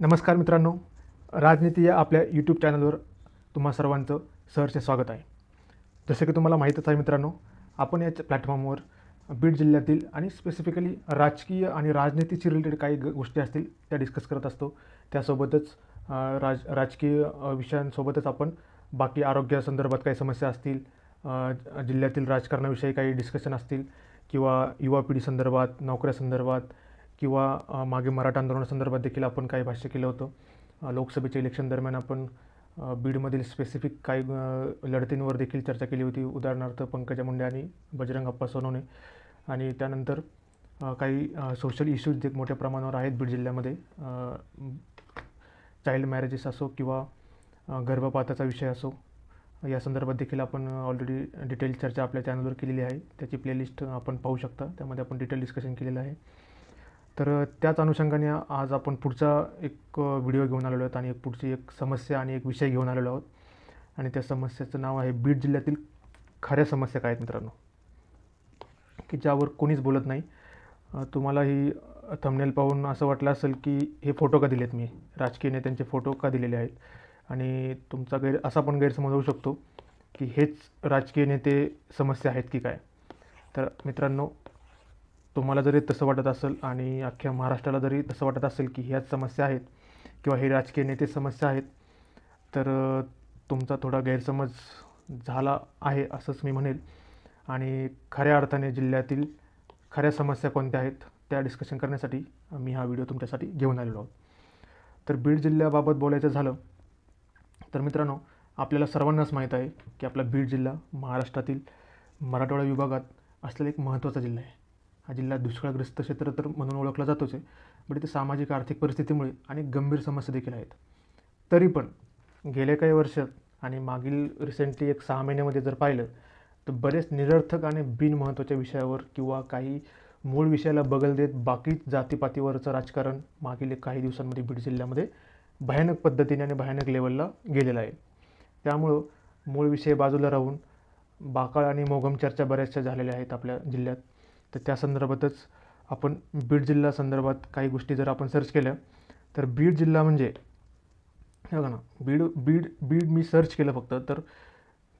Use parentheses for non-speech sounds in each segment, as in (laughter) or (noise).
नमस्कार मित्रांनो राजनीती या आपल्या यूट्यूब चॅनलवर तुम्हा सर्वांचं सहर्ष स्वागत आहे. जसं की तुम्हाला माहीतच आहे मित्रांनो आपण या प्लॅटफॉर्मवर बीड जिल्ह्यातील आणि स्पेसिफिकली राजकीय आणि राजनीतीशी रिलेटेड काही ग गोष्टी असतील त्या डिस्कस करत असतो. त्यासोबतच राज राजकीय विषयांसोबतच आपण बाकी आरोग्यासंदर्भात काही समस्या असतील जिल्ह्यातील राजकारणाविषयी काही डिस्कशन असतील किंवा युवा पिढीसंदर्भात नोकऱ्यासंदर्भात किंवा मागे मराठा आंदोलनासंदर्भात देखील आपण काही भाष्य केलं होतं. लोकसभेच्या इलेक्शन दरम्यान आपण बीडमधील स्पेसिफिक काही लढतींवर देखील चर्चा केली होती. उदाहरणार्थ पंकजा मुंडे आणि बजरंग अप्पा सोनवणे. आणि त्यानंतर काही सोशल इश्यूज जे मोठ्या प्रमाणावर आहेत बीड जिल्ह्यामध्ये चाइल्ड मॅरेजेस असो किंवा गर्भपाताचा विषय असो या संदर्भात देखील आपण ऑलरेडी डिटेल चर्चा आपल्या चॅनलवर केलेली आहे. त्याची प्लेलिस्ट आपण पाहू शकता. त्यामध्ये आपण डिटेल डिस्कशन केलेलं आहे. तर त्याच अनुषंगाने आज आपण पुढचा एक व्हिडिओ घेऊन आलेलो आहोत आणि एक पुढची एक समस्या आणि एक विषय घेऊन आलेलो आहोत. आणि त्या समस्येचं नाव आहे बीड जिल्ह्यातील खऱ्या समस्या काय आहेत मित्रांनो? की ज्यावर कोणीच बोलत नाही. तुम्हाला ही थंबनेल पाहून असं वाटलं असेल की हे फोटो का दिलेत मी? राजकीय नेत्यांचे फोटो का दिलेले आहेत? आणि तुमचा गैर असा पण गैरसमज होऊ शकतो की हेच राजकीय नेते समस्या आहेत की काय? तर मित्रांनो तुम्हाला जरी तसं वाटत असेल आणि अख्ख्या महाराष्ट्राला जरी तसं वाटत असेल की ह्याच समस्या आहेत किंवा हे राजकीय नेते समस्या आहेत तर तुमचा थोडा गैरसमज झाला आहे असंच मी म्हणेल. आणि खऱ्या अर्थाने जिल्ह्यातील खऱ्या समस्या कोणत्या आहेत त्या डिस्कशन करण्यासाठी मी हा व्हिडिओ तुमच्यासाठी घेऊन आलेलो आहोत. तर बीड जिल्ह्याबाबत बोलायचं झालं तर मित्रांनो आपल्याला सर्वांनाच माहीत आहे की आपला बीड जिल्हा महाराष्ट्रातील मराठवाडा विभागात असलेला एक महत्त्वाचा जिल्हा आहे. हा जिल्हा दुष्काळग्रस्त क्षेत्र तर म्हणून ओळखला जातोच आहे बट इथे सामाजिक आर्थिक परिस्थितीमुळे अनेक गंभीर समस्या देखील आहेत. तरी पण गेल्या काही वर्षात आणि मागील रिसेंटली एक सहा महिन्यामध्ये जर पाहिलं तर बरेच निरर्थक आणि बिनमहत्त्वाच्या विषयावर किंवा काही मूळ विषयाला बगल देत बाकी जातीपातीवरचं राजकारण मागील एक काही दिवसांमध्ये बीड जिल्ह्यामध्ये भयानक पद्धतीने आणि भयानक लेवलला गेलेलं आहे. त्यामुळं मूळ विषय बाजूला राहून बाकाळ आणि मोगम चर्चा बऱ्याचशा झालेल्या आहेत आपल्या जिल्ह्यात. तर त्या संदर्भातच आपण बीड जिल्हा संदर्भात काही गोष्टी जर आपण सर्च केल्या तर बीड जिल्हा म्हणजे बघा ना बीड बीड बीड मी सर्च केलं फक्त तर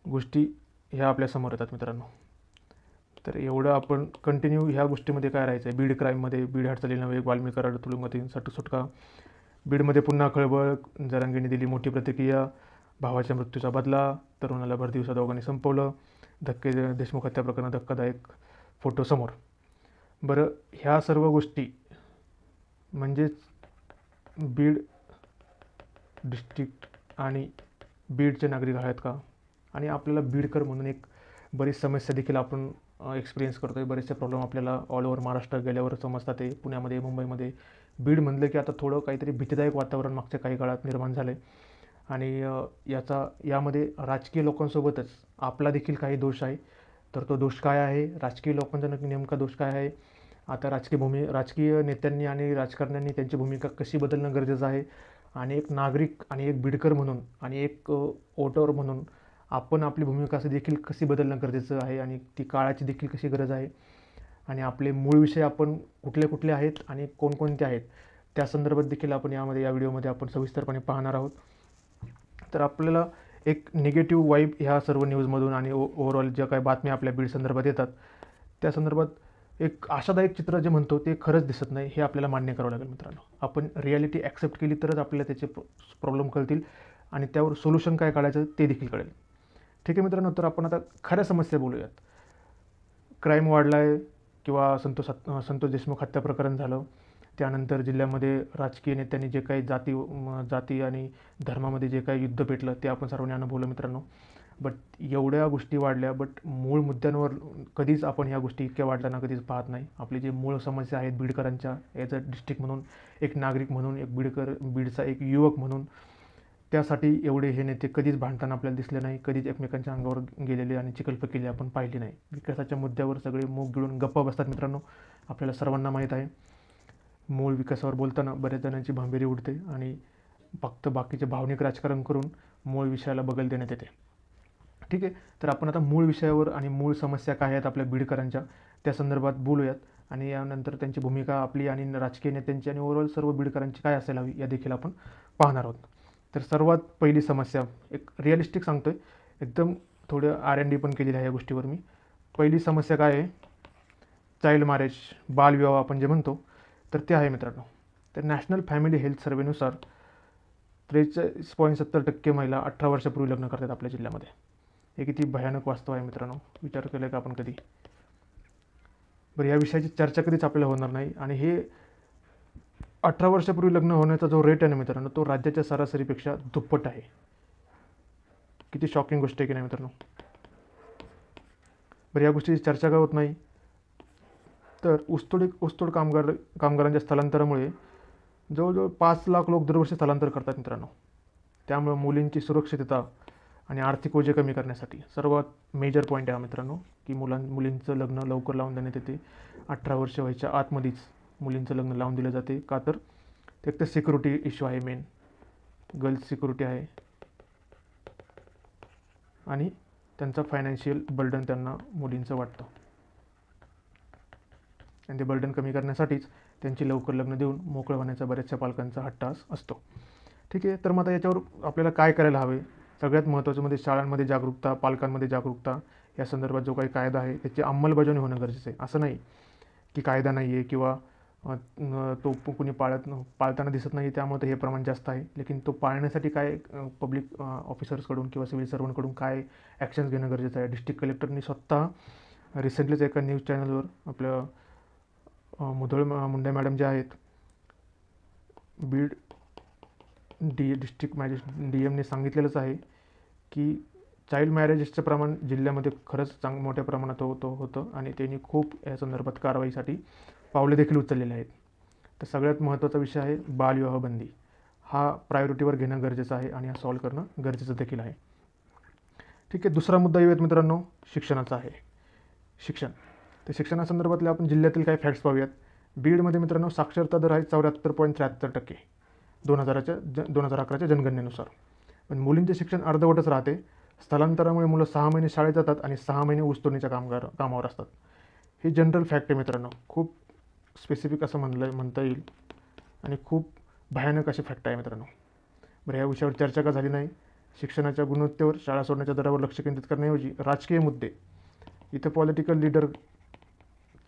गोष्टी ह्या आपल्यासमोर येतात मित्रांनो. तर एवढं आपण कंटिन्यू ह्या गोष्टीमध्ये काय राहायचं आहे बीड क्राईममध्ये बीड हाटचाली नव्हे वाल्मी कराड तुरुंगातील सट सुटका. बीडमध्ये पुन्हा खळबळ जरांगीने दिली मोठी प्रतिक्रिया भावाच्या मृत्यूचा बदला तरुणाला भर दिवसा दोघांनी संपवलं धक्के देशमुख हत्या प्रकरणात धक्कादायक फोटोसमोर. बरं ह्या सर्व गोष्टी म्हणजेच बीड डिस्ट्रिक्ट आणि बीडचे नागरिक आहेत का? आणि आपल्याला बीडकर म्हणून एक बरीच समस्या देखील आपण एक्सपिरियन्स करतो आहे बरेचसे प्रॉब्लेम आपल्याला ऑल ओव्हर महाराष्ट्र गेल्यावर समजतात ते पुण्यामध्ये मुंबईमध्ये. बीड म्हणलं की आता थोडं काहीतरी भीतीदायक वातावरण मागच्या काही काळात निर्माण झालं आहे आणि याचा यामध्ये राजकीय लोकांसोबतच आपला देखील काही दोष आहे. तर तो दोष काय आहे? राजकीय लोकांचा नक्की नेमका दोष काय आहे? आता राजकीय भूमी राजकीय नेत्यांनी आणि राजकारण्यांनी त्यांची भूमिका कशी बदलणं गरजेचं आहे? आणि एक नागरिक आणि एक बिडकर म्हणून आणि एक वोटर म्हणून आपण आपली भूमिका असं देखील कशी बदलणं गरजेचं आहे? आणि ती काळाची देखील कशी गरज आहे? आणि आपले मूळ विषय आपण कुठले कुठले आहेत आणि कोणकोणते आहेत? त्या संदर्भात देखील आपण यामध्ये या व्हिडिओमध्ये आपण सविस्तरपणे पाहणार आहोत. तर आपल्याला एक निगेटिव्ह वाईब ह्या सर्व न्यूजमधून आणि ओ ओव्हरऑल ज्या काही बातम्या आपल्या बीड संदर्भात येतात त्या संदर्भात एक आशादायक चित्र जे म्हणतो ते खरंच दिसत नाही हे आपल्याला मान्य करावं लागेल मित्रांनो. आपण रिॲलिटी ॲक्सेप्ट केली तरच आपल्याला त्याचे प्रॉब्लेम कळतील आणि त्यावर सोल्युशन काय काढायचं ते देखील कळेल. ठीक आहे मित्रांनो तर आपण आता खऱ्या समस्या बोलूयात. क्राईम वाढला आहे किंवा संतोष संतोष देशमुख हत्या प्रकरण झालं. त्यानंतर जिल्ह्यामध्ये राजकीय नेत्यांनी जे काही जाती जाती आणि धर्मामध्ये जे काही युद्ध पेटलं ते आपण सर्वांनी अनुभवलं मित्रांनो. बट एवढ्या गोष्टी वाढल्या बट मूळ मुद्द्यांवर कधीच आपण ह्या गोष्टी इतक्या वाढताना कधीच पाहत नाही. आपली जी मूळ समस्या आहेत बीडकरांच्या ॲज अ डिस्ट्रिक्ट म्हणून एक नागरिक म्हणून एक बीडकर बीडचा एक युवक म्हणून त्यासाठी एवढे हे नेते कधीच भांडताना आपल्याला दिसले नाही कधीच एकमेकांच्या अंगावर गेलेले आणि चिकलफेकेले आपण पाहिली नाही. विकासाच्या मुद्द्यावर सगळे मूग गिळून गप्पा बसतात मित्रांनो. आपल्याला सर्वांना माहीत आहे. मूळ विकासावर बोलताना बऱ्याच जणांची भांबेरी उडते आणि फक्त बाकीचे भावनिक राजकारण करून मूळ विषयाला बगल देण्यात येते. ठीक आहे? तर आपण आता मूळ विषयावर आणि मूळ समस्या काय आहेत आपल्या बीडकरांच्या त्या संदर्भात बोलूयात. आणि यानंतर त्यांची भूमिका आपली आणि राजकीय नेत्यांची आणि ओव्हरऑल सर्व बीडकरांची काय असायला हवी या देखील आपण पाहणार आहोत. तर सर्वात पहिली समस्या एक रिअलिस्टिक सांगतो आहे एकदम थोडं आर एन डी पण केलेली आहे या गोष्टीवर मी. पहिली समस्या काय आहे? चाइल्ड मॅरेज बालविवाह आपण जे म्हणतो तर ते आहे मित्रांनो. तर नॅशनल फॅमिली हेल्थ सर्वेनुसार त्रेचाळीस पॉईंट सत्तर टक्के महिला अठरा वर्षापूर्वी लग्न करतात आपल्या जिल्ह्यामध्ये. हे किती भयानक वास्तव आहे मित्रांनो. विचार केला का आपण कधी? बरं या विषयाची चर्चा कधीच आपल्याला होणार नाही. आणि हे अठरा वर्षापूर्वी लग्न होण्याचा जो रेट आहे ना मित्रांनो तो राज्याच्या सरासरीपेक्षा दुप्पट आहे. किती शॉकिंग गोष्ट आहे की नाही मित्रांनो? बरं या गोष्टीची चर्चा का होत नाही. तर ऊसतोड ऊसतोड कामगार कामगारांच्या स्थलांतरामुळे जवळजवळ पाच लाख लोक दरवर्षी स्थलांतर करतात मित्रांनो. त्यामुळे मुलींची सुरक्षितता आणि आर्थिक ओझे कमी करण्यासाठी सर्वात मेजर पॉईंट आहे हा मित्रांनो की मुलां मुलींचं लग्न लवकर लावून देण्यात येते. अठरा वर्ष व्हायच्या आतमध्येच मुलींचं लग्न लावून दिलं जाते. का तर एक तर सिक्युरिटी इश्यू आहे मेन गर्ल्स सिक्युरिटी आहे. आणि त्यांचा फायनान्शियल बर्डन त्यांना मुलींचं वाटतं. आणि ते बर्डन कमी करण्यासाठीच त्यांची लवकर लग्न देऊन मोकळं होण्याचा बऱ्याचशा पालकांचा हट्टास असतो. ठीक आहे तर मग आता याच्यावर आपल्याला काय करायला हवे? सगळ्यात महत्त्वाचं म्हणजे शाळांमध्ये जागरूकता पालकांमध्ये जागरूकता या संदर्भात जो काही कायदा आहे त्याची अंमलबजावणी होणं गरजेचं आहे. असं नाही की कायदा नाही आहे किंवा तो कुणी पाळत पाळताना दिसत नाही त्यामुळे हे प्रमाण जास्त आहे. लेकिन तो पाळण्यासाठी काय पब्लिक ऑफिसर्सकडून किंवा सिव्हिल सर्वंटकडून काय ॲक्शन्स घेणं गरजेचं आहे? डिस्ट्रिक्ट कलेक्टरनी स्वतः रिसेंटलीच एका न्यूज चॅनलवर आपलं मुधोळ मुंडे मॅडम जे आहेत बीड डी डिस्ट्रिक्ट मॅजिस डी एमने सांगितलेलंच आहे की चाइल्ड मॅरेजेसचं प्रमाण जिल्ह्यामध्ये खरंच चांग मोठ्या प्रमाणात होतं होतं आणि त्यांनी खूप या संदर्भात कारवाईसाठी पावले देखील उचललेले आहेत. तर सगळ्यात महत्त्वाचा विषय आहे बालविवाह बंदी हा प्रायोरिटीवर घेणं गरजेचं आहे आणि हा सॉल्व करणं गरजेचं देखील आहे. ठीक आहे दुसरा मुद्दा येऊयात मित्रांनो शिक्षणाचा आहे. शिक्षण. तर शिक्षणासंदर्भातले आपण जिल्ह्यातील काही फॅक्ट्स पाहूयात बीडमध्ये मित्रांनो साक्षरता दर आहे चौऱ्याहत्तर पॉईंट त्र्याहत्तर टक्के दोन हजाराच्या ज दोन हजार अकराच्या जनगणनेनुसार. पण मुलींचे शिक्षण अर्धवटच राहते. स्थलांतरामुळे मुलं सहा महिने शाळेत जातात आणि सहा महिने ऊसतोडणीच्या कामगार कामावर असतात. हे जनरल फॅक्ट आहे मित्रांनो. खूप स्पेसिफिक असं म्हणलं म्हणता येईल. आणि खूप भयानक असे फॅक्ट आहे मित्रांनो. बरं या विषयावर चर्चा का झाली नाही? शिक्षणाच्या गुणवत्तेवर शाळा सोडण्याच्या दरावर लक्ष केंद्रित करण्याऐवजी राजकीय मुद्दे. इथं पॉलिटिकल लीडर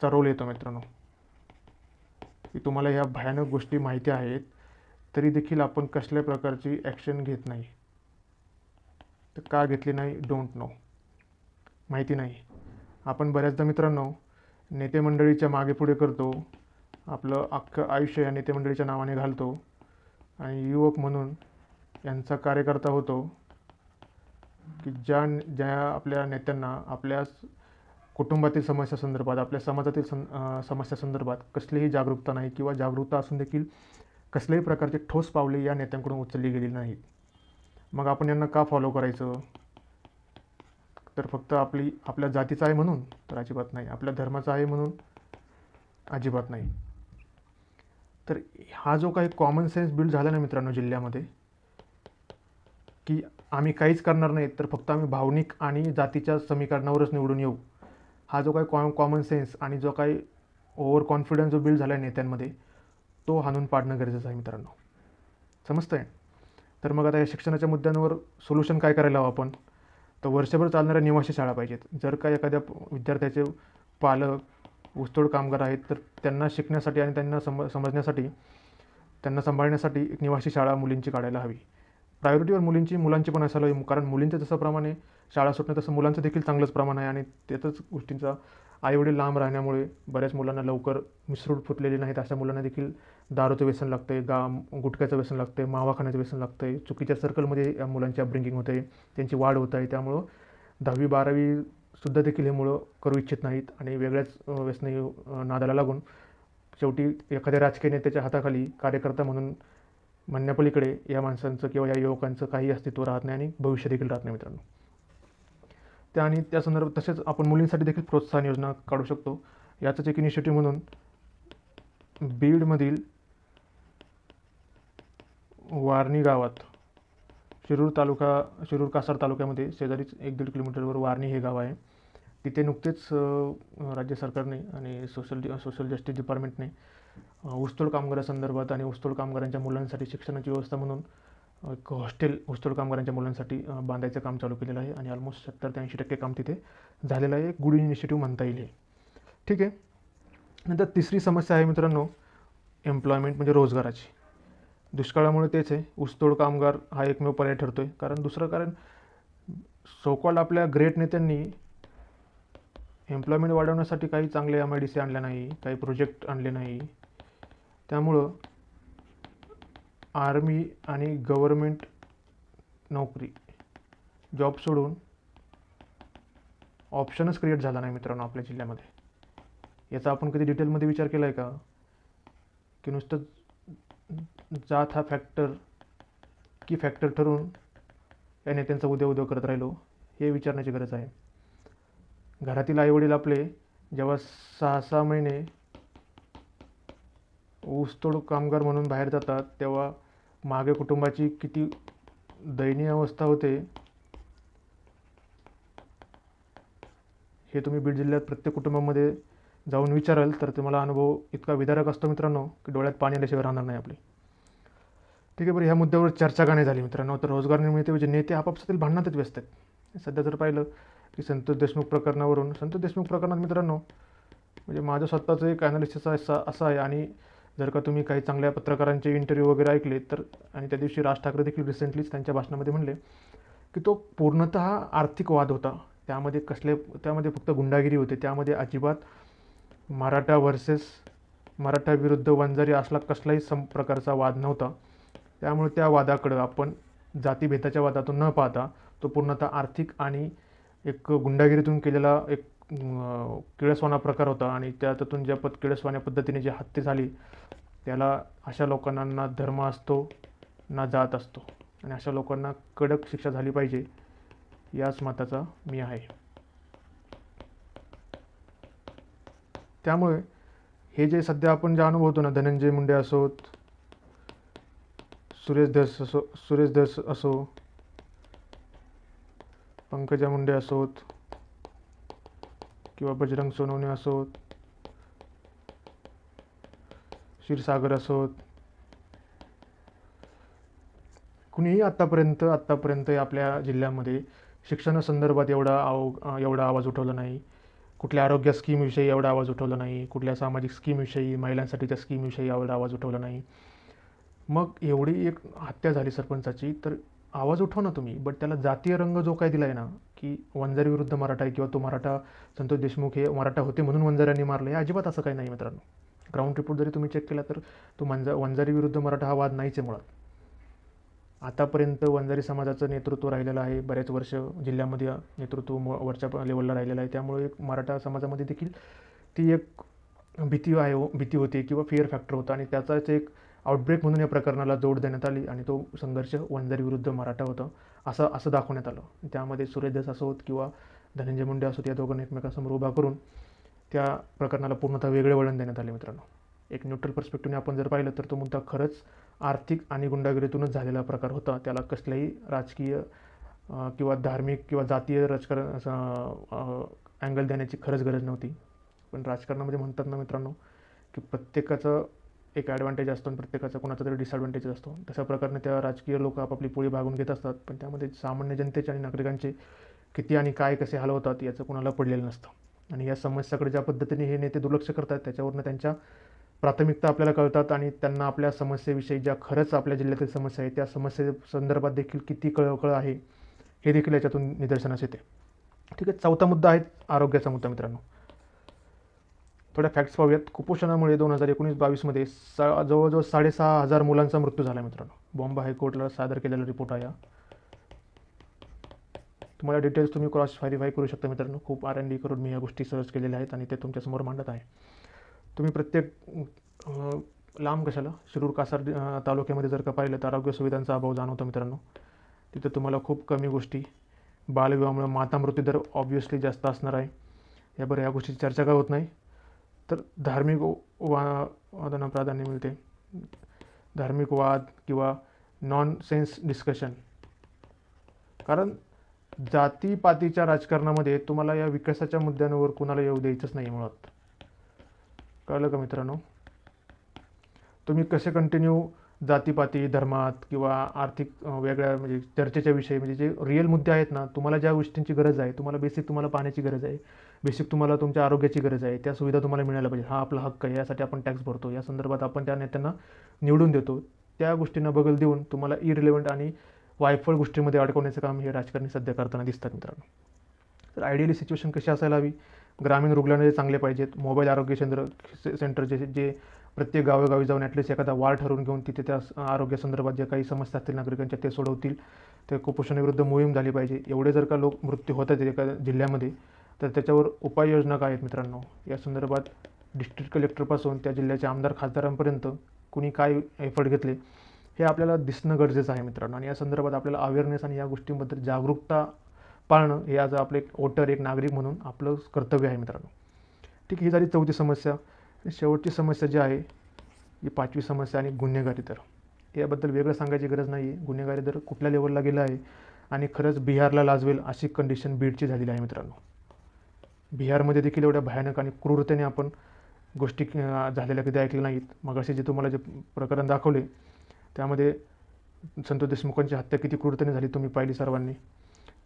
चरवलं रोल येतो मित्रांनो. की तुम्हाला ह्या भयानक गोष्टी माहिती आहेत तरी देखील आपण कसल्या प्रकारची ॲक्शन घेत नाही. तर का घेतली नाही? डोंट नो माहिती नाही. आपण बऱ्याचदा मित्रांनो नेते मंडळीच्या मागे पुढे करतो. आपलं अख्खं आयुष्य या नेते मंडळीच्या नावाने घालतो. आणि युवक म्हणून यांचा कार्यकर्ता होतो. की ज्या ज्या आपल्या नेत्यांना आपल्याच कुटुंबातील समस्यासंदर्भात आपल्या समाजातील सं समस्यासंदर्भात कसलीही जागरूकता नाही किंवा जागरूकता असून देखील कसल्याही प्रकारचे ठोस पावले या नेत्यांकडून उचलली गेलेली नाहीत. मग आपण यांना का फॉलो करायचं? तर फक्त आपली आपल्या जातीचं आहे म्हणून तर अजिबात नाही. आपल्या धर्माचा आहे म्हणून अजिबात नाही. तर हा जो काही कॉमन सेन्स बिल्ड झाला ना मित्रांनो जिल्ह्यामध्ये की आम्ही काहीच करणार नाही तर फक्त आम्ही भावनिक आणि जातीच्या समीकरणावरच निवडून येऊ. हा जो काही कॉ कॉमन सेन्स आणि जो काही ओव्हर कॉन्फिडन्स जो बिल्ड झाला आहे नेत्यांमध्ये तो हाणून पाडणं गरजेचं आहे मित्रांनो. समजतं आहे तर मग आता या शिक्षणाच्या मुद्द्यांवर सोल्युशन काय करायला हवं आपण? तर वर्षभर चालणाऱ्या निवासी शाळा पाहिजेत. जर का एखाद्या विद्यार्थ्याचे पालक ऊसतोड कामगार आहेत तर त्यांना शिकण्यासाठी आणि त्यांना सम समजण्यासाठी त्यांना सांभाळण्यासाठी एक निवासी शाळा मुलींची काढायला हवी. प्रायोरिटीवर मुलींची मुलांची पण असायला हवी. कारण मुलींचं जसं प्रमाणे शाळा सुटणं तसं मुलांचं देखील चांगलंच प्रमाण आहे आणि त्यातच गोष्टींचा आईवडील लांब राहण्यामुळे बऱ्याच मुलांना लवकर मिसरूड फुटलेली नाहीत. अशा मुलांना देखील दारूचं व्यसन लागतं आहे गा गुटख्याचं व्यसन लागतं आहे मावा खाण्याचं व्यसन लागतं आहे चुकीच्या सर्कलमध्ये या मुलांची अपब्रिंगिंग होते आहे त्यांची वाढ होत आहे. त्यामुळं दहावी बारावी सुद्धा देखील हे मुलं करू इच्छित नाहीत आणि वेगळ्याच व्यसनी नादाला लागून शेवटी एखाद्या राजकीय नेत्याच्या हाताखाली कार्यकर्ता म्हणून म्हणण्यापलीकडे या माणसांचं किंवा या युवकांचं काही अस्तित्व राहत नाही आणि भविष्य देखील राहत नाही मित्रांनो. त्या आणि त्या संदर्भात तसेच आपण मुलींसाठी देखील प्रोत्साहन योजना काढू शकतो. याचंच एक इनिशिएटिव्ह म्हणून बीडमधील वारणी गावात शिरूर तालुका शिरूर कासार तालुक्यामध्ये शेजारीच एक दीड किलोमीटरवर वारणी हे गाव आहे. तिथे नुकतेच राज्य सरकारने आणि सोशल सोशल जस्टिस डिपार्टमेंटने ऊसतोड कामगारासंदर्भात आणि ऊसतोड कामगारांच्या मुलांसाठी शिक्षणाची व्यवस्था म्हणून एक हॉस्टेल ऊसतोड कामगारांच्या मुलांसाठी बांधायचं काम चालू केलेलं आहे आणि ऑलमोस्ट सत्तर ते ऐंशी टक्के काम तिथे झालेलं आहे. गुड इनिशिएटिव्ह म्हणता येईल ठीक आहे? नंतर तिसरी समस्या आहे मित्रांनो एम्प्लॉयमेंट म्हणजे रोजगाराची. दुष्काळामुळे तेच आहे. ऊसतोड कामगार हा एकमेव पर्याय ठरतो आहे कारण दुसरं कारण सोकॉल आपल्या ग्रेट नेत्यांनी एम्प्लॉयमेंट वाढवण्यासाठी काही चांगले एम आय डी सी आणले नाही काही प्रोजेक्ट आणले नाही. त्यामुळं आर्मी आणि गव्हर्मेंट नोकरी जॉब सोडून ऑप्शनच क्रिएट झाला नाही मित्रांनो आपल्या जिल्ह्यामध्ये. याचा आपण कधी डिटेलमध्ये विचार केला आहे का? की नुसतं जात हा फॅक्टर की फॅक्टर ठरवून या नेत्यांचा उद्या उद्या करत राहिलो हे विचारण्याची गरज आहे. घरातील आईवडील आपले जेव्हा सहा सहा महिने ऊसतोड कामगार म्हणून बाहेर जातात तेव्हा मागे कुटुंबाची किती दयनीय अवस्था होते हे तुम्ही बीड जिल्ह्यात प्रत्येक कुटुंबामध्ये जाऊन विचाराल तर तुम्हाला अनुभव इतका विदारक असतो मित्रांनो की डोळ्यात पाणी आल्याशिवाय राहणार नाही आपले. ठीक आहे बरं ह्या मुद्द्यावर चर्चा का नाही झाली मित्रांनो तर रोजगार निर्मिती म्हणजे नेते आपापसातील भांडणातच व्यस्त आहेत. सध्या जर पाहिलं की संतोष देशमुख प्रकरणावरून संतोष देशमुख प्रकरणात मित्रांनो म्हणजे माझं स्वतःचं एक ॲनालिसिस असा असं आहे आणि जर का तुम्ही काही चांगल्या पत्रकारांचे इंटरव्ह्यू वगैरे ऐकले तर आणि त्या दिवशी राज ठाकरे देखील रिसेंटलीच त्यांच्या भाषणामध्ये म्हणले की तो पूर्णतः आर्थिक वाद होता. त्यामध्ये कसले त्यामध्ये फक्त गुंडागिरी होते. त्यामध्ये अजिबात मराठा वर्सेस मराठा विरुद्ध वंजारी असला कसलाही सम प्रकारचा वाद नव्हता. त्यामुळे त्या वादाकडं आपण जातीभेदाच्या वादातून न पाहता तो पूर्णतः आर्थिक आणि एक गुंडागिरीतून केलेला एक किळसवाना प्रकार होता आणि त्यातून ज्या पद किळसवाण्या पद्धतीने जी हत्या झाली त्याला अशा लोकांना ना धर्म असतो ना जात असतो. आणि अशा लोकांना कडक शिक्षा झाली पाहिजे याच मताचा मी आहे. त्यामुळे हे जे सध्या आपण जे अनुभवतो ना धनंजय मुंडे असोत सुरेश धस असो सुरेश धस असो पंकजा मुंडे असोत किंवा बजरंग सोनवणे असोत क्षीरसागर असोत. कुणीही आत्तापर्यंत आत्तापर्यंत आपल्या जिल्ह्यामध्ये शिक्षणासंदर्भात एवढा आव एवढा आवाज उठवला नाही. कुठल्या आरोग्य स्कीमविषयी एवढा आवाज उठवला नाही. कुठल्या सामाजिक स्कीमविषयी महिलांसाठीच्या स्कीमविषयी एवढा आवाज उठवला नाही. मग एवढी एक हत्या झाली सरपंचाची तर आवाज उठव ना तुम्ही बट त्याला जातीय रंग जो काय दिला आहे ना की वंजारी विरुद्ध मराठा आहे किंवा तो मराठा संतोष देशमुख हे मराठा होते म्हणून वंजाऱ्यांनी मारलं हे अजिबात असं काही नाही मित्रांनो. ग्राउंड रिपोर्ट जरी तुम्ही चेक केला तर तो मंजा वंजारी विरुद्ध मराठा हा वाद नाहीच आहे मुळात. आतापर्यंत वंजारी समाजाचं नेतृत्व राहिलेलं आहे बऱ्याच वर्ष जिल्ह्यामध्ये नेतृत्व म- वरच्या लेवलला राहिलेलं आहे. त्यामुळे एक मराठा समाजामध्ये देखील ती एक भीती आहे भीती होती किंवा फिअर फॅक्टर होता. आणि त्याचाच एक आउटब्रेक म्हणून या प्रकरणाला जोड देण्यात आली आणि तो संघर्ष वंजारीविरुद्ध मराठा होता असं असं दाखवण्यात आलं. त्यामध्ये सुरेश असोत किंवा धनंजय मुंडे असोत या दोघांना एकमेकांसमोर उभा करून त्या प्रकरणाला पूर्णतः वेगळे वळण देण्यात आले मित्रांनो. एक न्यूट्रल पर्स्पेक्टिव्हने आपण जर पाहिलं तर तो मुद्दा खरंच आर्थिक आणि गुंडागिरीतूनच झालेला प्रकार होता. त्याला कसल्याही राजकीय किंवा धार्मिक किंवा जातीय राजकारण अँगल देण्याची खरंच गरज नव्हती. पण राजकारणामध्ये म्हणतात ना मित्रांनो की प्रत्येकाचं एक ॲडव्हान्टेज असतो आणि प्रत्येकाचा कोणाचा तरी डिसॲडव्हान्टेज असतो. तशा प्रकारे त्या राजकीय लोक आपापली पोळी भागून घेत असतात. पण त्यामध्ये सामान्य जनतेचे आणि नागरिकांचे किती आणि काय कसे हाल होतात याचं कोणाला पडलेलं नसतं. आणि या समस्याकडे ज्या पद्धतीने हे नेते दुर्लक्ष करतात त्याच्यावरनं त्यांच्या प्राथमिकता आपल्याला कळतात आणि त्यांना आपल्या समस्येविषयी ज्या खरंच आपल्या जिल्ह्यातील समस्या आहे त्या समस्ये संदर्भात देखील किती कळवकळ आहे हे देखील याच्यातून निदर्शनास येते. ठीक आहे चौथा मुद्दा आहे आरोग्याचा मुद्दा मित्रांनो. थोड्या फॅक्ट्स पाहूयात. कुपोषणामुळे दोन हजार एकोणीस बावीसमध्ये सा जवळजवळ साडेसहा हजार मुलांचा मृत्यू झाला मित्रांनो. बॉम्बा हायकोर्टला सादर केलेला रिपोर्ट आहे तुम्हाला डिटेल्स तुम्ही क्रॉस व्हेरीफाय करू शकता मित्रांनो. खूप आर एन डी करून मी या गोष्टी सर्च केलेल्या आहेत आणि ते तुमच्यासमोर मांडत आहे. तुम्ही प्रत्येक लांब कशाला? शिरूर कासार तालुक्यामध्ये जर का पाहिलं तर आरोग्य सुविधांचा अभाव जाणवतो मित्रांनो. तिथं तुम्हाला खूप कमी गोष्टी. बालविवाहामुळे माता मृत्यू दर ऑब्वियसली जास्त असणार आहे. या बरं या गोष्टीची चर्चा का होत नाही. तर धार्मिक वा वादांना प्राधान्य मिळते. धार्मिक वाद किंवा नॉन सेन्स डिस्कशन कारण जातीपातीच्या राजकारणामध्ये तुम्हाला या विकासाच्या मुद्द्यांवर कुणाला येऊ द्यायचंच नाही मुळात. कळलं का मित्रांनो? तुम्ही कसे कंटिन्यू जातीपाती धर्मात किंवा आर्थिक वेगळ्या म्हणजे चर्चेच्या विषयी म्हणजे जे रिअल मुद्दे आहेत ना तुम्हाला ज्या गोष्टींची गरज आहे तुम्हाला बेसिक तुम्हाला पाण्याची गरज आहे बेसिक तुम्हाला तुमच्या आरोग्याची गरज आहे त्या सुविधा तुम्हाला मिळायला पाहिजे. हा आपला हक्क आहे यासाठी आपण टॅक्स भरतो. या संदर्भात आपण त्या नेत्यांना निवडून देतो. त्या गोष्टींना बगल देऊन तुम्हाला इरिलेवंट आणि वायफळ गोष्टींमध्ये अडकवण्याचं काम हे राजकारणी सध्या करताना दिसतात मित्रांनो. तर आयडियली सिच्युएशन कशी असायला हवी? ग्रामीण रुग्णालय चांगले पाहिजेत मोबाईल आरोग्य केंद्र सेंटर जे जे प्रत्येक गावोगावी जाऊन ॲटलिस्ट एखादा वार ठरवून घेऊन तिथे त्या स- आरोग्यासंदर्भात जे काही समस्या असतील नागरिकांच्या ते सोडवतील. ते कुपोषणाविरुद्ध मोहीम झाली पाहिजे. एवढे जर का लोक मृत्यू होत आहेत एका जिल्ह्यामध्ये तर त्याच्यावर उपाययोजना काय आहेत मित्रांनो? या संदर्भात डिस्ट्रिक्ट कलेक्टरपासून त्या जिल्ह्याच्या आमदार खासदारांपर्यंत कुणी काय एफर्ट घेतले हे आपल्याला दिसणं गरजेचं आहे मित्रांनो. आणि या संदर्भात आपल्याला अवेअरनेस आणि या गोष्टींबद्दल जागरूकता पाळणं हे आज आपले एक वोटर एक नागरिक म्हणून आपलं कर्तव्य आहे मित्रांनो. ठीक आहे ही झाली चौथी समस्या. आणि शेवटची समस्या जी आहे ही पाचवी समस्या आणि गुन्हेगारी दर. याबद्दल वेगळं सांगायची गरज नाही आहे. गुन्हेगारी दर कुठल्या लेवलला गेला आहे आणि खरंच बिहारला लाजवेल अशी कंडिशन बीडची झालेली आहे मित्रांनो. बिहारमध्ये देखील एवढ्या भयानक आणि क्रूरतेने आपण गोष्टी झालेल्या कधी ऐकल्या नाहीत. मग असे जे तुम्हाला जे प्रकरण दाखवले त्यामध्ये संतोष देशमुखांची हत्या किती क्रूरतेने झाली तुम्ही पाहिली सर्वांनी.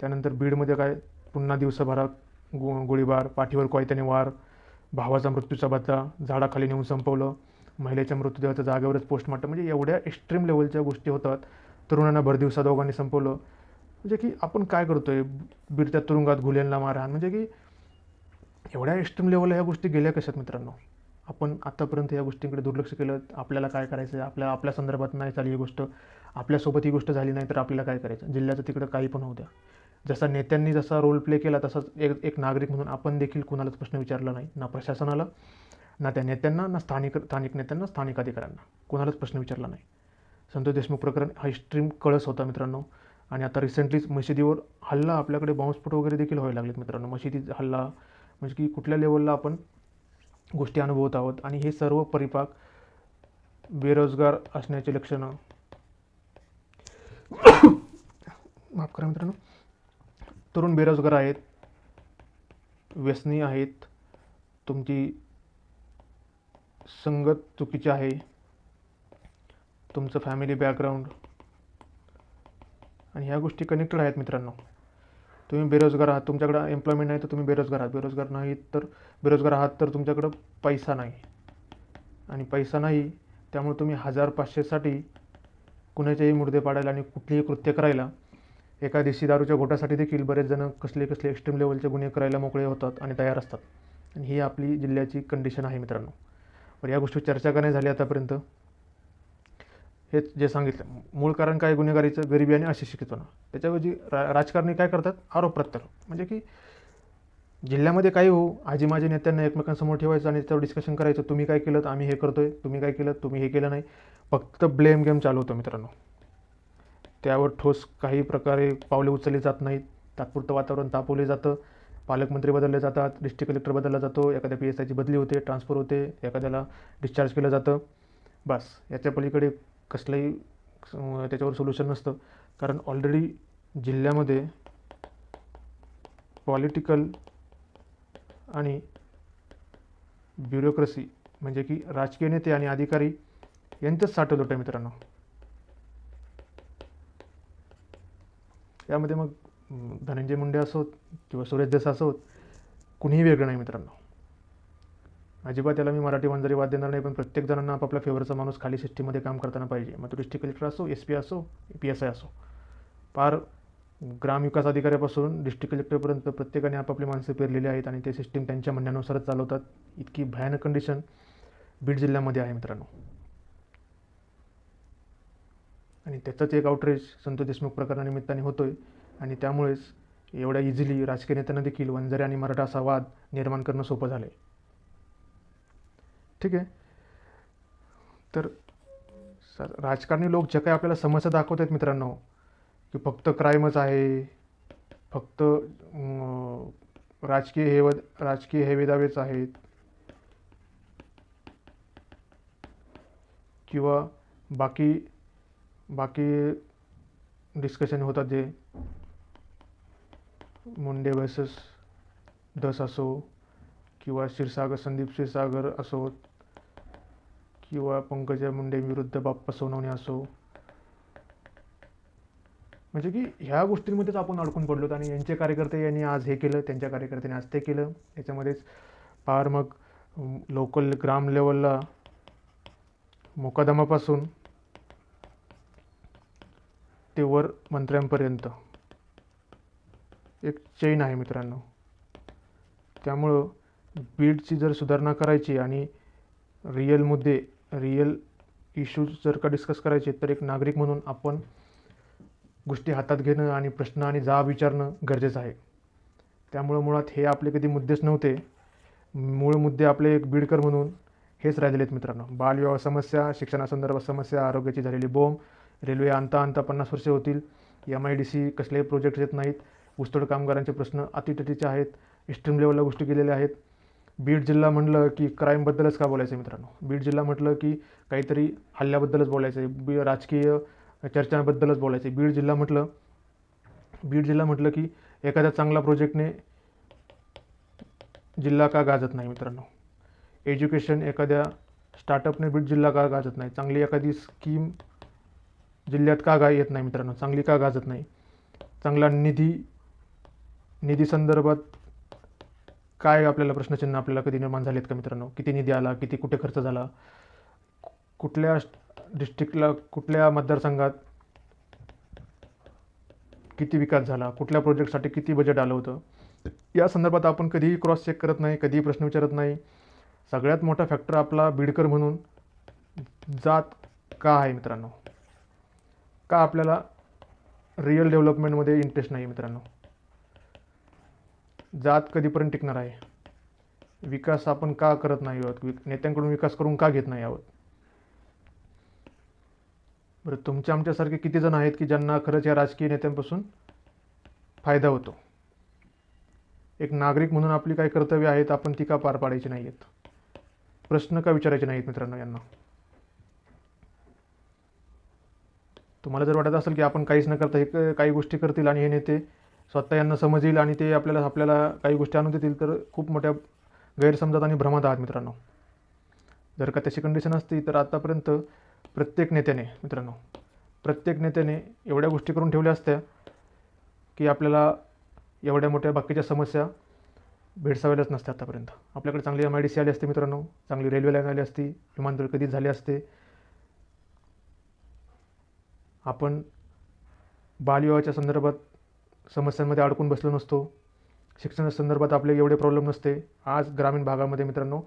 त्यानंतर बीडमध्ये काय पुन्हा दिवसभरात गो गोळीबार पाठीवर कोयत्याने वार भावाचा मृत्यूचा बदला झाडाखाली नेऊन संपवलं. महिलेच्या मृतदेहाचं जागेवरच पोस्टमार्टम म्हणजे एवढ्या एक्स्ट्रीम लेवलच्या गोष्टी होतात. तरुणांना भरदिवसा दोघांनी संपवलं. म्हणजे की आपण काय करतो आहे बिरत्या तुरुंगात गुन्ह्यांना मारहाण. म्हणजे की एवढ्या एक्स्ट्रीम लेवलला ह्या गोष्टी गेल्या कशात मित्रांनो? आपण आत्तापर्यंत या गोष्टींकडे दुर्लक्ष केलं. आपल्याला काय करायचं आहे आपल्या आपल्या संदर्भात नाही झाली ही गोष्ट. आपल्यासोबत ही गोष्ट झाली नाही तर आपल्याला काय करायचं? जिल्ह्याचं तिकडं काही पण होऊ द्या. जसा नेत्यांनी जसा रोल प्ले केला तसाच एक एक नागरिक म्हणून आपण देखील कुणालाच प्रश्न विचारला नाही. ना प्रशासनाला ना त्या नेत्यांना ना स्थानिक स्थानिक नेत्यांना स्थानिक अधिकाऱ्यांना कुणालाच प्रश्न विचारला नाही. संतोष देशमुख प्रकरण हा स्ट्रीम कळस होता मित्रांनो. आणि आता रिसेंटलीच मशिदीवर हल्ला आपल्याकडे बॉम्बस्फोट वगैरे देखील व्हायला लागलेत मित्रांनो. मशिदीत हल्ला म्हणजे की कुठल्या लेवलला आपण गोष्टी अनुभवत आहोत. आणि हे सर्व परिपाक बेरोजगार असण्याची लक्षणं. (coughs) माफ करा मित्रांनो. तरुण बेरोजगार आहेत व्यसनी आहेत तुमची संगत चुकीची आहे तुमचं फॅमिली बॅकग्राऊंड आणि ह्या गोष्टी कनेक्टेड आहेत मित्रांनो. तुम्ही बेरोजगार आहात तुमच्याकडं एम्प्लॉयमेंट नाही तर तुम्ही बेरोजगार आहात. बेरोजगार नाहीत तर बेरोजगार आहात तर तुमच्याकडं पैसा नाही. आणि पैसा नाही त्यामुळे तुम्ही हजार पाचशेसाठी कुणाचेही मुर्दे पाडायला आणि कुठलीही कृत्य करायला एका देशी दारूच्या घोटासाठी देखील बरेच जण कसले कसले एक्स्ट्रीम लेवलचे गुन्हे करायला मोकळे होतात आणि तयार असतात. आणि ही आपली जिल्ह्याची कंडिशन आहे मित्रांनो. पण या गोष्टी चर्चा का नाही झाली आतापर्यंत? हेच जे सांगितलं. मूळ कारण काय गुन्हेगारीचं? गरिबी आणि अशिक्षितपणा. त्याच्याऐवजी रा राजकारणी काय करतात? आरोप प्रत्यारोप. म्हणजे की जिल्ह्यामध्ये काही हो आजी माझे नेत्यांना एकमेकांसमोर ठेवायचं आणि त्याच्यावर डिस्कशन करायचं तुम्ही काय केलं? आम्ही हे करतोय. तुम्ही काय केलं? तुम्ही हे केलं नाही. फक्त ब्लेम गेम चालू होतो मित्रांनो. त्यावर ठोस काही प्रकारे पावले उचलली जात नाहीत. तात्पुरतं वातावरण तापवले जातं. पालकमंत्री बदलले जातात. डिस्ट्रिक्ट कलेक्टर बदलला जातो. एखाद्या पी एस आयची बदली होते ट्रान्सफर होते एखाद्याला डिस्चार्ज केलं जातं. बस याच्या पलीकडे कसलंही त्याच्यावर सोल्युशन नसतं. कारण ऑलरेडी जिल्ह्यामध्ये पॉलिटिकल आणि ब्युरोक्रसी म्हणजे की राजकीय नेते आणि अधिकारी यांचंच साठवलं होतं मित्रांनो. यामध्ये मग धनंजय मुंडे असोत किंवा सुरेश देसाई असोत कुणीही वेगळं नाही मित्रांनो. अजिबात याला मी मराठी वंजारी वाद देणार नाही पण प्रत्येक जणांना आपापल्या फेवरचा माणूस खाली सिस्टीममध्ये काम करताना पाहिजे. मग तो डिस्ट्रिक्ट कलेक्टर असो एस पी असो पी एस आय असो. फार ग्रामविकास अधिकाऱ्यापासून डिस्ट्रिक्ट कलेक्टरपर्यंत प्रत्येकाने आपापली माणसं पेरलेली आहेत आणि ते सिस्टीम त्यांच्या म्हणण्यानुसारच चालवतात. इतकी भयानक कंडिशन बीड जिल्ह्यामध्ये आहे मित्रांनो. आणि त्याचंच एक आउटरेज संतोष देशमुख प्रकरणानिमित्ताने होतोय. आणि त्यामुळेच एवढ्या इझिली राजकीय नेत्यांना देखील वंजारी आणि मराठा असा वाद निर्माण करणं सोपं झालं आहे ठीक आहे. तर सर राजकारणी लोक जे काही आपल्याला समस्या दाखवत आहेत मित्रांनो की फक्त क्राईमच आहे फक्त राजकीय हेव राजकीय हेवेदावेच आहेत किंवा बाकी बाकी डिस्कशन होतात जे. मुंडे वर्सेस दस असो किंवा क्षीरसागर संदीप क्षीरसागर असो किंवा पंकजा मुंडे विरुद्ध बाप्पा सोनवणे असो. म्हणजे की ह्या गोष्टींमध्येच आपण अडकून पडलो आणि यांचे कार्यकर्ते यांनी आज हे केलं त्यांच्या कार्यकर्त्यांनी आज ते केलं. याच्यामध्येच फार मग लोकल ग्राम लेवलला मुकदमापासून ते वर मंत्र्यांपर्यंत. एक चैन आहे मित्रांनो. त्यामुळं बीडची जर सुधारणा करायची आणि रिअल मुद्दे रिअल इश्यूज जर का डिस्कस करायचे तर एक नागरिक म्हणून आपण गोष्टी हातात घेणं आणि प्रश्न आणि जाब विचारणं गरजेचं आहे. त्यामुळं मुळात हे आपले कधी मुद्देच नव्हते. मूळ मुद्दे आपले एक बीडकर म्हणून हेच राहिलेले आहेत मित्रांनो. बालविवाह समस्या शिक्षणासंदर्भात समस्या आरोग्याची झालेली बोंब रेल्वे आणता आणता पन्नास वर्षे होतील. एम आय डी सी कसलेही प्रोजेक्ट येत नाहीत. ऊसतोड कामगारांचे प्रश्न अतितटीचे आहेत. एक्स्ट्रीम लेवलला गोष्टी केलेल्या आहेत. बीड जिल्हा म्हटलं की क्राईमबद्दलच का बोलायचं आहे मित्रांनो? बीड जिल्हा म्हटलं की काहीतरी हल्ल्याबद्दलच बोलायचं आहे. बी राजकीय चर्चांबद्दलच बोलायचं आहे. बीड जिल्हा म्हटलं बीड जिल्हा म्हटलं की एखाद्या चांगला प्रोजेक्टने जिल्हा का गाजत नाही मित्रांनो? एज्युकेशन एखाद्या स्टार्टअपने बीड जिल्हा का गाजत नाही? चांगली एखादी स्कीम जिल्ह्यात का गा येत नाही मित्रांनो? चांगली का गाजत नाही? चांगला निधी निधी संदर्भात काय आपल्याला प्रश्नचिन्ह आपल्याला कधी निर्माण झालेत का मित्रांनो? किती निधी आला किती कुठे खर्च झाला? कुठल्या डिस्ट्रिक्टला कुठल्या मतदारसंघात किती विकास झाला? कुठल्या प्रोजेक्टसाठी किती बजेट आलं होतं? या संदर्भात आपण कधीही क्रॉस चेक करत नाही कधीही प्रश्न विचारत नाही. सगळ्यात मोठा फॅक्टर आपला बीडकर म्हणून जात का आहे मित्रांनो? का आपल्याला रिअल डेव्हलपमेंटमध्ये इंटरेस्ट नाही मित्रांनो? जात कधीपर्यंत टिकणार आहे? विकास आपण का करत नाही आहोत? विक नेत्यांकडून विकास करून का घेत नाही आहोत? बरं तुमच्या आमच्यासारखे किती जण आहेत की ज्यांना खरंच या राजकीय नेत्यांपासून फायदा होतो? एक नागरिक म्हणून आपली काय कर्तव्य आहेत आपण ती का पार पाडायची नाही आहेत प्रश्न का विचारायचे नाहीत मित्रांनो यांना? तुम्हाला जर वाटत असेल की आपण काहीच न करता हे काही गोष्टी करतील आणि हे नेते स्वतः यांना समजेल आणि ते आपल्याला आपल्याला काही गोष्टी आणून देतील तर खूप मोठ्या गैरसमजात आणि भ्रमात आहात मित्रांनो. जर का तशी कंडिशन असती तर आतापर्यंत प्रत्येक नेत्याने मित्रांनो प्रत्येक नेत्याने एवढ्या गोष्टी करून ठेवल्या असत्या की आपल्याला एवढ्या मोठ्या बाकीच्या समस्या भेडसावल्याच नसत्या आतापर्यंत. आपल्याकडे चांगली एम आय डी सी आली असते मित्रांनो चांगली रेल्वे लाईन आली असती विमानतळ कधीच झाले असते आपण बालविवाहाच्या संदर्भात समस्यांमध्ये अडकून बसलो नसतो. शिक्षणासंदर्भात आपले एवढे प्रॉब्लेम नसते. आज ग्रामीण भागामध्ये मित्रांनो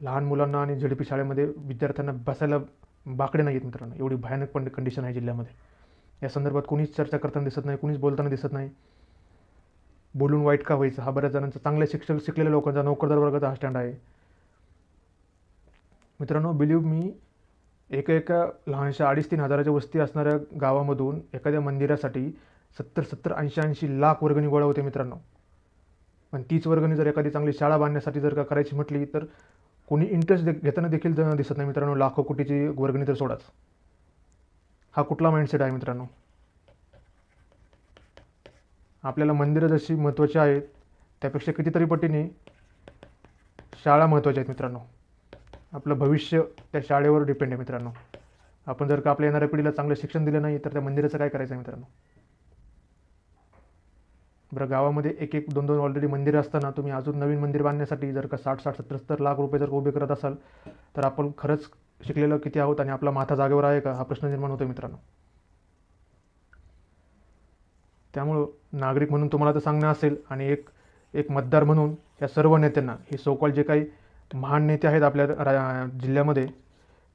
लहान मुलांना आणि झेडपी शाळेमध्ये विद्यार्थ्यांना बसायला बाकडे नाही आहेत मित्रांनो. एवढी भयानक पण कंडिशन आहे जिल्ह्यामध्ये. या संदर्भात कोणीच चर्चा करताना दिसत नाही कोणीच बोलताना दिसत नाही. बोलून वाईट का व्हायचं? हा बऱ्याच जणांचा चांगल्या शिक्षक शिकलेल्या लोकांचा नोकरदार वर्गाचा हा स्टँड आहे. मित्रांनो बिलीव्ह मी एका एका लहानशा अडीच तीन हजाराच्या वस्ती असणाऱ्या गावामधून एखाद्या मंदिरासाठी सत्तर सत्तर ऐंशी ऐंशी लाख वर्गणी गोळा होते मित्रांनो. पण तीच वर्गणी जर एखादी चांगली शाळा बांधण्यासाठी जर का करायची म्हटली तर कोणी इंटरेस्ट दे घेताना देखील दिसत नाही मित्रांनो. लाखो कोटीची वर्गणी तर सोडाच. हा कुठला माइंडसेट आहे मित्रांनो? आपल्याला मंदिरं जशी महत्त्वाची आहेत त्यापेक्षा कितीतरी पटीने शाळा महत्त्वाच्या आहेत मित्रांनो. आपलं भविष्य त्या शाळेवर डिपेंड आहे मित्रांनो. आपण जर का आपल्या येणाऱ्या पिढीला चांगलं शिक्षण दिलं नाही तर त्या मंदिराचं काय करायचं आहे मित्रांनो? बरं गावामध्ये एक एक दोन दोन ऑलरेडी मंदिरं असताना तुम्ही अजून नवीन मंदिर बांधण्यासाठी जर का साठ साठ सत्तर सत्तर लाख रुपये जर उभे करत असाल तर आपण खरंच शिकलेलं किती आहोत आणि आपला माथा जागेवर आहे का हा प्रश्न निर्माण होतो मित्रांनो. त्यामुळं नागरिक म्हणून तुम्हाला तर सांगणं असेल आणि एक एक मतदार म्हणून या सर्व नेत्यांना हे सोकॉल जे काही महान नेते आहेत आपल्या रा जिल्ह्यामध्ये.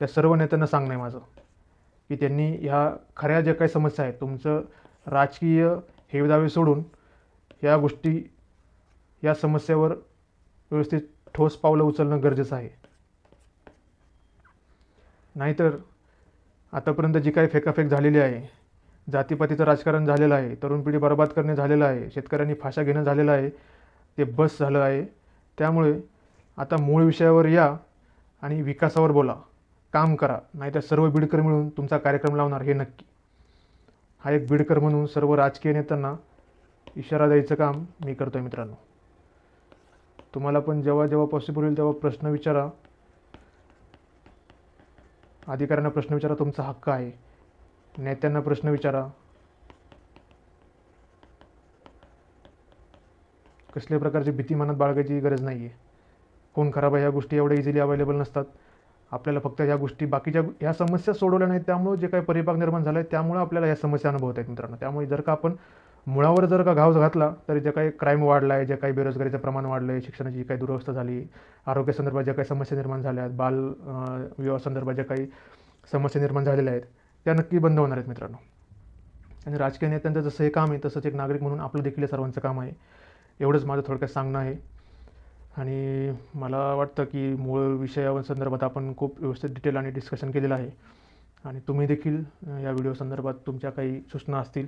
त्या सर्व नेत्यांना सांगणं आहे माझं. की त्यांनी ह्या खऱ्या ज्या काही समस्या आहेत तुमचं राजकीय हेवेदावे सोडून या गोष्टी या समस्येवर व्यवस्थित ठोस पावलं उचलणं गरजेचं आहे. नाहीतर आतापर्यंत जी काही फेकाफेक झालेली आहे जातीपातीचं राजकारण झालेलं आहे तरुण पिढी बर्बाद करणे झालेलं आहे शेतकऱ्यांनी फाशा घेणं झालेलं आहे ते बस झालं आहे. त्यामुळे आता मूळ विषयावर या आणि विकासावर बोला. काम करा. नाहीतर सर्व बीडकर मिळून तुमचा कार्यक्रम लावणार हे नक्की. हा एक बीडकर म्हणून सर्व राजकीय नेत्यांना इशारा द्यायचं काम मी करतो आहे मित्रांनो. तुम्हाला पण जेव्हा जेव्हा पॉसिबल होईल तेव्हा प्रश्न विचारा. अधिकाऱ्यांना प्रश्न विचारा तुमचा हक्क आहे. नेत्यांना प्रश्न विचारा. कसल्या प्रकारची भीती मनात बाळगायची गरज नाही आहे फोन खराब आहे ह्या गोष्टी एवढ्या इझिली अवेलेबल नसतात. आपल्याला फक्त ह्या गोष्टी बाकीच्या ह्या समस्या सोडवल्या नाहीत त्यामुळे जे काही परिपाक निर्माण झाला आहे त्यामुळे आपल्याला ह्या समस्या अनुभवत आहेत मित्रांनो. त्यामुळे जर का आपण मुळावर जर का घाव घातला तर जे काही क्राईम वाढला आहे जे काही बेरोजगारीचं प्रमाण वाढलं आहे शिक्षणाची जी काही दुरवस्था झाली आरोग्यासंदर्भात ज्या काही समस्या निर्माण झाल्या आहेत बाल विवाह विवाहासंदर्भात ज्या काही समस्या निर्माण झालेल्या आहेत त्या नक्की बंद होणार आहेत मित्रांनो. आणि राजकीय नेत्यांचं जसं हे काम आहे तसंच एक नागरिक म्हणून आपलं देखील हे सर्वांचं काम आहे. एवढंच माझं थोडक्यात सांगणं आहे. आणि मला वाटतं की मूळ विषयासंदर्भात आपण खूप व्यवस्थित डिटेल आणि डिस्कशन केलेलं आहे. आणि तुम्ही देखील या व्हिडिओ संदर्भात तुमच्या काही सूचना असतील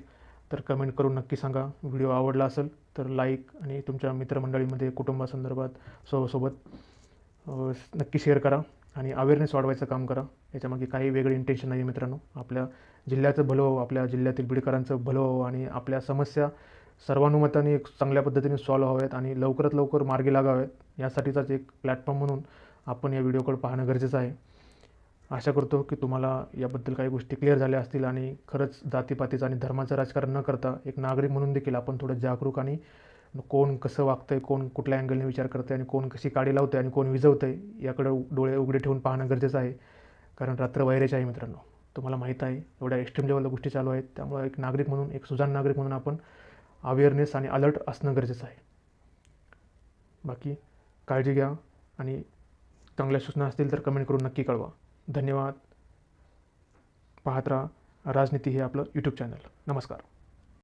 तर कमेंट करून नक्की सांगा. व्हिडिओ आवडला असेल तर लाईक आणि तुमच्या मित्रमंडळीमध्ये कुटुंबासंदर्भात सो सोबत नक्की शेअर करा आणि अवेअरनेस वाढवायचं काम करा. याच्यामागे काही वेगळं इंटेन्शन नाही आहे मित्रांनो. आपल्या जिल्ह्याचं भलं आपल्या जिल्ह्यातील बिडकरांचं भलं आणि आपल्या समस्या सर्वानुमताने एक चांगल्या पद्धतीने सॉल्व व्हावेत आणि लवकरात लवकर मार्गी लागाव्यात यासाठीचाच एक प्लॅटफॉर्म म्हणून आपण या व्हिडिओकडे पाहणं गरजेचं आहे. आशा करतो की तुम्हाला याबद्दल काही गोष्टी क्लिअर झाल्या असतील आणि खरंच जातीपातीचं आणि धर्माचं राजकारण न करता एक नागरिक म्हणून देखील आपण थोडं जागरूक आणि कोण कसं वागतं आहे कोण कुठल्या अँगलने विचार करतं आहे आणि कोण कशी काडी लावतं आहे आणि कोण विजवतंय याकडं डोळे उघडे ठेवून पाहणं गरजेचं आहे. कारण रात्र वैरेच आहे मित्रांनो. तुम्हाला माहीत आहे एवढ्या एक्स्ट्रीम लेवलला गोष्टी चालू आहेत. त्यामुळे एक नागरिक म्हणून एक सुजाण नागरिक म्हणून आपण अवेअरनेस आणि अलर्ट असणं गरजेचं आहे. बाकी काळजी घ्या आणि चांगल्या सूचना असतील तर कमेंट करून नक्की कळवा. धन्यवाद. पाहत राहा. राजनीती हे आपलं यूट्यूब चॅनल नमस्कार.